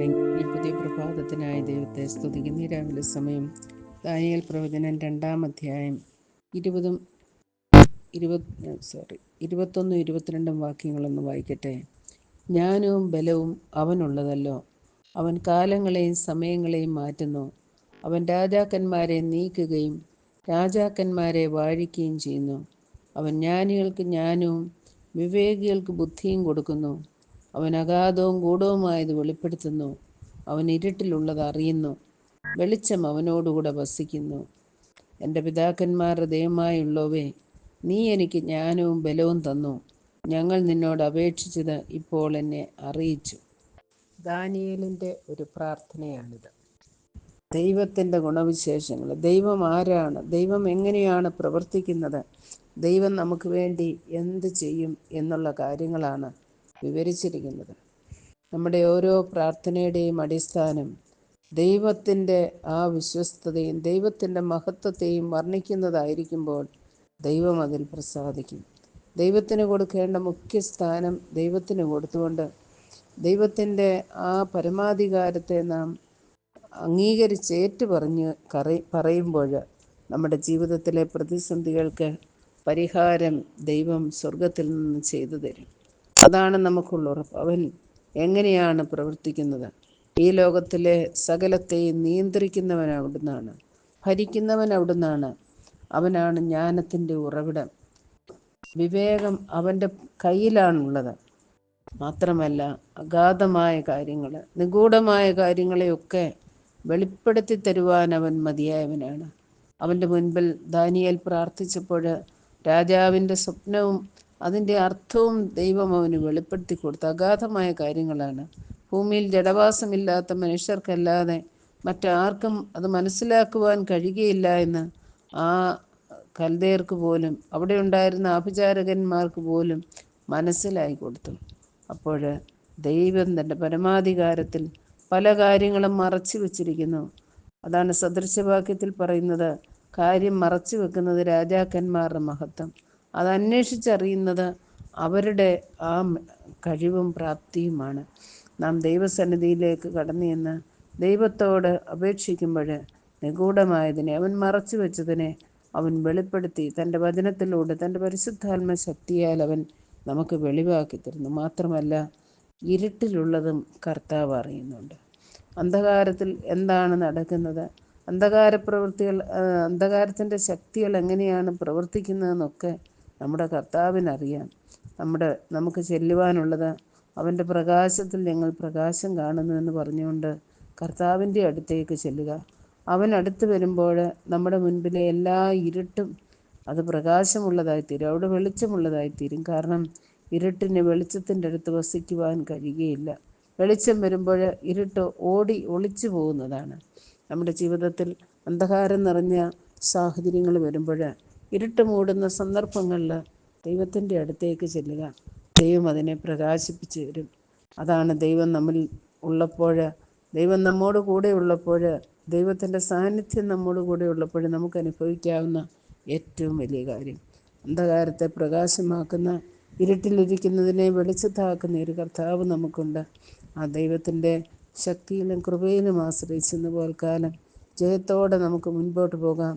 അല്ലെങ്കിൽ പുതിയ പ്രഭാതത്തിനായി ദൈവത്തെ സ്തുതിക്കുന്ന. രാവിലെ സമയം ദാനിയൽ പ്രവചനം രണ്ടാം അധ്യായം ഇരുപതും ഇരുപത് സോറി ഇരുപത്തൊന്നും ഇരുപത്തിരണ്ടും വാക്യങ്ങളൊന്ന് വായിക്കട്ടെ. ജ്ഞാനവും ബലവും അവനുള്ളതല്ലോ. അവൻ കാലങ്ങളെയും സമയങ്ങളെയും മാറ്റുന്നു. അവൻ രാജാക്കന്മാരെ നീക്കുകയും രാജാക്കന്മാരെ വാഴിക്കുകയും ചെയ്യുന്നു. അവൻ ജ്ഞാനികൾക്ക് ജ്ഞാനവും വിവേകികൾക്ക് ബുദ്ധിയും കൊടുക്കുന്നു. അവൻ അഗാധവും ഗൂഢവുമായത് വെളിപ്പെടുത്തുന്നു. അവൻ ഇരുട്ടിലുള്ളത് അറിയുന്നു. വെളിച്ചം അവനോടുകൂടെ വസിക്കുന്നു. എന്റെ പിതാക്കന്മാരുടെ ദയമായുള്ളവേ നീ എനിക്ക് ജ്ഞാനവും ബലവും തന്നു. ഞങ്ങൾ നിന്നോട് അപേക്ഷിച്ചത് ഇപ്പോൾ എന്നെ അറിയിച്ചു. ദാനിയലിന്റെ ഒരു പ്രാർത്ഥനയാണിത്. ദൈവത്തിന്റെ ഗുണവിശേഷങ്ങൾ. ദൈവം ആരാണ്? ദൈവം എങ്ങനെയാണ് പ്രവർത്തിക്കുന്നത്? ദൈവം നമുക്ക് വേണ്ടി എന്ത് ചെയ്യും എന്നുള്ള കാര്യങ്ങളാണ് വിവരിച്ചിരിക്കുന്നത്. നമ്മുടെ ഓരോ പ്രാർത്ഥനയുടെയും അടിസ്ഥാനം ദൈവത്തിന്റെ ആ വിശ്വസ്തതയും ദൈവത്തിന്റെ മഹത്വത്തെയും വർണിക്കുന്നതായിരിക്കുമ്പോൾ ദൈവം അതിൽ പ്രസാദിക്കും. ദൈവത്തിന് കൊടുക്കേണ്ട മുഖ്യ സ്ഥാനം ദൈവത്തിന് കൊടുത്തുകൊണ്ട് ദൈവത്തിന്റെ ആ പരമാധികാരത്തെ നാം അംഗീകരിച്ച് ഏറ്റുപറഞ്ഞ് കറി പറയുമ്പോൾ നമ്മുടെ ജീവിതത്തിലെ പ്രതിസന്ധികൾക്ക് പരിഹാരം ദൈവം സ്വർഗത്തിൽ നിന്ന് ചെയ്തു തരും. അതാണ് നമുക്കുള്ള ഉറപ്പ്. അവൻ എങ്ങനെയാണ് പ്രവർത്തിക്കുന്നത്? ഈ ലോകത്തിലെ സകലത്തെയും നിയന്ത്രിക്കുന്നവൻ അവിടുന്നാണ്. ഭരിക്കുന്നവൻ അവിടുന്നാണ്. അവനാണ് ജ്ഞാനത്തിന്റെ ഉറവിടം. വിവേകം അവന്റെ കയ്യിലാണുള്ളത്. മാത്രമല്ല അഗാധമായ കാര്യങ്ങൾ നിഗൂഢമായ കാര്യങ്ങളെയൊക്കെ വെളിപ്പെടുത്തി തരുവാൻ അവൻ മതിയായവനാണ്. അവന്റെ മുൻപിൽ ദാനിയേൽ പ്രാർത്ഥിച്ചപ്പോൾ രാജാവിന്റെ സ്വപ്നവും അതിന്റെ അർത്ഥവും ദൈവം അവന് വെളിപ്പെടുത്തി കൊടുത്ത അഗാധമായ കാര്യങ്ങളാണ്. ഭൂമിയിൽ ജഡവാസമില്ലാത്ത മനുഷ്യർക്കല്ലാതെ മറ്റാർക്കും അത് മനസ്സിലാക്കുവാൻ കഴിയുകയില്ല എന്ന് ആ കൽദേർക്ക് പോലും അവിടെ ഉണ്ടായിരുന്ന ആഭിചാരകന്മാർക്ക് പോലും മനസ്സിലായി കൊടുത്തു. അപ്പോൾ ദൈവം തന്റെ പരമാധികാരത്തിൽ പല കാര്യങ്ങളും മറച്ചു വച്ചിരിക്കുന്നു. അതാണ് സദൃശവാക്യത്തിൽ പറയുന്നത് കാര്യം മറച്ചു വെക്കുന്നത് രാജാക്കന്മാരുടെ മഹത്വം. അത് അന്വേഷിച്ചറിയുന്നത് അവരുടെ ആ കഴിവും പ്രാപ്തിയുമാണ്. നാം ദൈവസന്നിധിയിലേക്ക് കടന്നു ചെന്ന് ദൈവത്തോട് അപേക്ഷിക്കുമ്പോൾ നിഗൂഢമായതിനെ അവൻ മറച്ചു വെച്ചതിനെ അവൻ വെളിപ്പെടുത്തി. തന്റെ വചനത്തിലൂടെ തന്റെ പരിശുദ്ധാത്മ ശക്തിയാൽ അവൻ നമുക്ക് വെളിവാക്കി തരുന്നു. മാത്രമല്ല ഇരുട്ടിലുള്ളതും കർത്താവ് അറിയുന്നുണ്ട്. അന്ധകാരത്തിൽ എന്താണ് നടക്കുന്നത്? അന്ധകാര പ്രവൃത്തികൾ അന്ധകാരത്തിന്റെ ശക്തികൾ എങ്ങനെയാണ് പ്രവർത്തിക്കുന്നതെന്നൊക്കെ നമ്മുടെ കർത്താവിനറിയാം. നമ്മുടെ നമുക്ക് ചെല്ലുവാനുള്ളത് അവന്റെ പ്രകാശത്തിൽ ഞങ്ങൾ പ്രകാശം കാണുന്നു എന്ന് പറഞ്ഞുകൊണ്ട് കർത്താവിന്റെ അടുത്തേക്ക് ചെല്ലുക. അവൻ അടുത്ത് വരുമ്പോൾ നമ്മുടെ മുൻപിലെ എല്ലാ ഇരുട്ടും അത് പ്രകാശമുള്ളതായിത്തീരും അവിടെ വെളിച്ചമുള്ളതായിത്തീരും കാരണം ഇരുട്ടിന് വെളിച്ചത്തിന്റെ അടുത്ത് വസിക്കുവാൻ കഴിയുകയില്ല. വെളിച്ചം വരുമ്പോൾ ഇരുട്ട് ഓടി ഒളിച്ചു പോകുന്നതാണ്. നമ്മുടെ ജീവിതത്തിൽ അന്ധകാരം നിറഞ്ഞ സാഹചര്യങ്ങൾ വരുമ്പോൾ ഇരുട്ട് മൂടുന്ന സന്ദർഭങ്ങളിൽ ദൈവത്തിന്റെ അടുത്തേക്ക് ചെല്ലുക. ദൈവം അതിനെ പ്രകാശിപ്പിച്ച് തരും. അതാണ് ദൈവം നമ്മിൽ ഉള്ളപ്പോൾ ദൈവം നമ്മോട് കൂടെ ഉള്ളപ്പോൾ ദൈവത്തിന്റെ സാന്നിധ്യം നമ്മോട് കൂടെ ഉള്ളപ്പോൾ നമുക്ക് അനുഭവിക്കാവുന്ന ഏറ്റവും വലിയ കാര്യം. അന്ധകാരത്തെ പ്രകാശമാക്കുന്ന ഇരുട്ടിലിരിക്കുന്നതിനെ വെളിച്ചത്താക്കുന്ന ഒരു കർത്താവ് നമുക്കുണ്ട്. ആ ദൈവത്തിന്റെ ശക്തിയിലും കൃപയിലും ആശ്രയിച്ചെന്ന് പോൽക്കാലം ജയത്തോടെ നമുക്ക് മുൻപോട്ട് പോകാം.